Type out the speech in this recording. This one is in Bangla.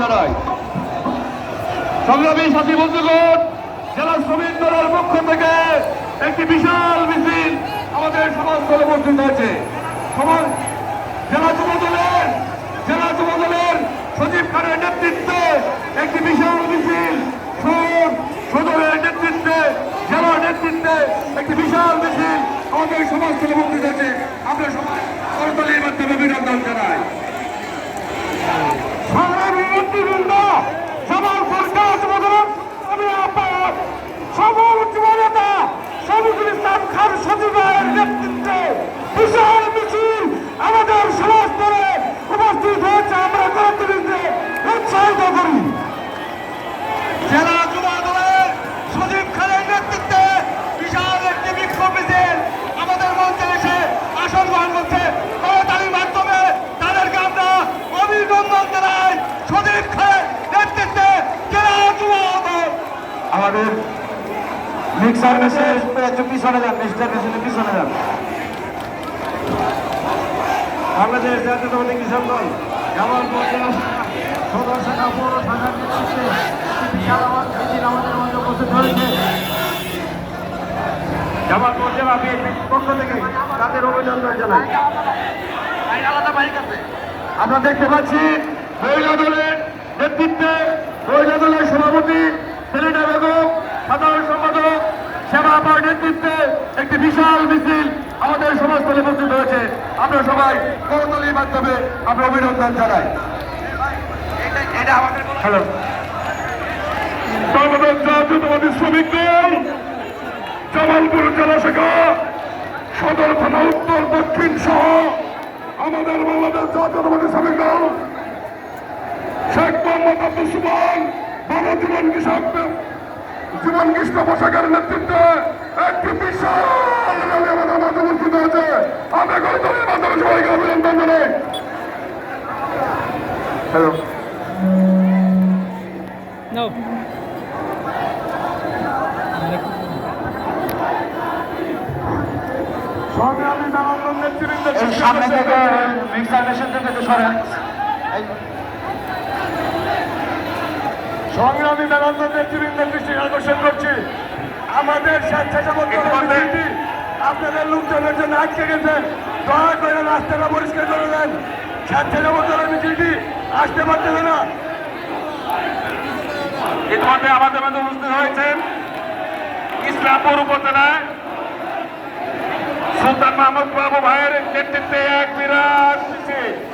জানাই সংগ্রামী সাথী বন্ধুগণ, জেলা শ্রমিক দলের পক্ষ থেকে একটি বিশাল মিছিল আমাদের সমাজ দলে উপস্থিত হয়েছে সমাজ, জেলা যুব দলের, জেলা যুব দলের সজীব খানের নেতৃত্বে একটি বিশাল মিছিল সদরের নেতৃত্বে, জেলার নেতৃত্বে একটি বিশাল মিছিল আমাদের সমাজ দলে উপস্থিত হয়েছে আমরা সবাই করতলির মাধ্যমে অভিনন্দন জানাই সংগ্রামী নেতৃবৃন্দ সবার সরকার যুবদল আমি আহ্বায়ক সকল যুবনেতা শফিকুল ইসলাম খান সচিবের নেতৃত্বে বিশাল মিছিল আমাদের সমাজ দলে উপস্থিত হয়েছে আমরা করতলিতে উৎসাহিত করি জেলা যুব দলের সজীব খানের নেতৃত্বে বিশাল একটি বিক্ষোভ মিছিল আমাদের মঞ্চে এসে গ্রহণ করছে করতালির মাধ্যমে। তাদেরকে আমরা অভিনন্দন জানাই। সজীব খানের নেতৃত্বে আমাদের মিক্সার মেশিন একটু পিছনে যান মিক্সার মেশিনের পিছনে যান। বাংলাদেশ জাতীয়তাবাদী কৃষক দল শাখা, সদর শাখা পৌর শাখার নেতৃত্বে আমাদের মধ্যে উপস্থিত হয়েছে। জামালপুর জেলা পক্ষ থেকে তাদের অভিনন্দন জানাই। আমরা দেখতে পাচ্ছি মহিলা দলের নেতৃত্বে মহিলা দলের সভাপতি সেলিনা বেগম, সাধারণ সম্পাদক সেবা আপার নেতৃত্বে একটি বিশাল মিছিল আমাদের সমাজস্থলে উপস্থিত হয়েছে। আমরা সবাই করতলির মাধ্যমে আমরা অভিনন্দন জানাই। হ্যালো। শ্রমিক দল জামালপুর জেলা শাখা সদর থানা দক্ষিণ সহ আমাদের বাংলাদেশ জাতীয়তাবাদী শ্রমিক দল শেখ মোহাম্মদ আব্দুল সুমান বাবা জীবন কৃষক জীবন কৃষ্ণ পোশাকের নেতৃত্বে একটি বিশাল র্যালি আমাদের মাঝে অনুষ্ঠিত হয়েছে। আমরা গণতন্ত্রের মাধ্যমে সবাইকে অভিনন্দন জানাই। Hello No. এই সামনে থেকে মেশিন থেকে সরেন সংগ্রামী নারায়ণ নেতৃবৃন্দের দৃষ্টি আকর্ষণ করছি। আমাদের স্বেচ্ছাসেবক আপনাদের লোকজনের জন্য আটকে গেছে। দয়া করে রাস্তাটা পরিষ্কার করে দেন। স্বেচ্ছাসেবক দলের মিছিলটি আসতে পারতেছে না। ইতিমধ্যে আমাদের মধ্যে উপস্থিত হয়েছেন ইসলামপুর উপজেলায় সুলতান মাহমুদ বাবু ভাইয়ের নেতৃত্বে এক বিরাট মিছিল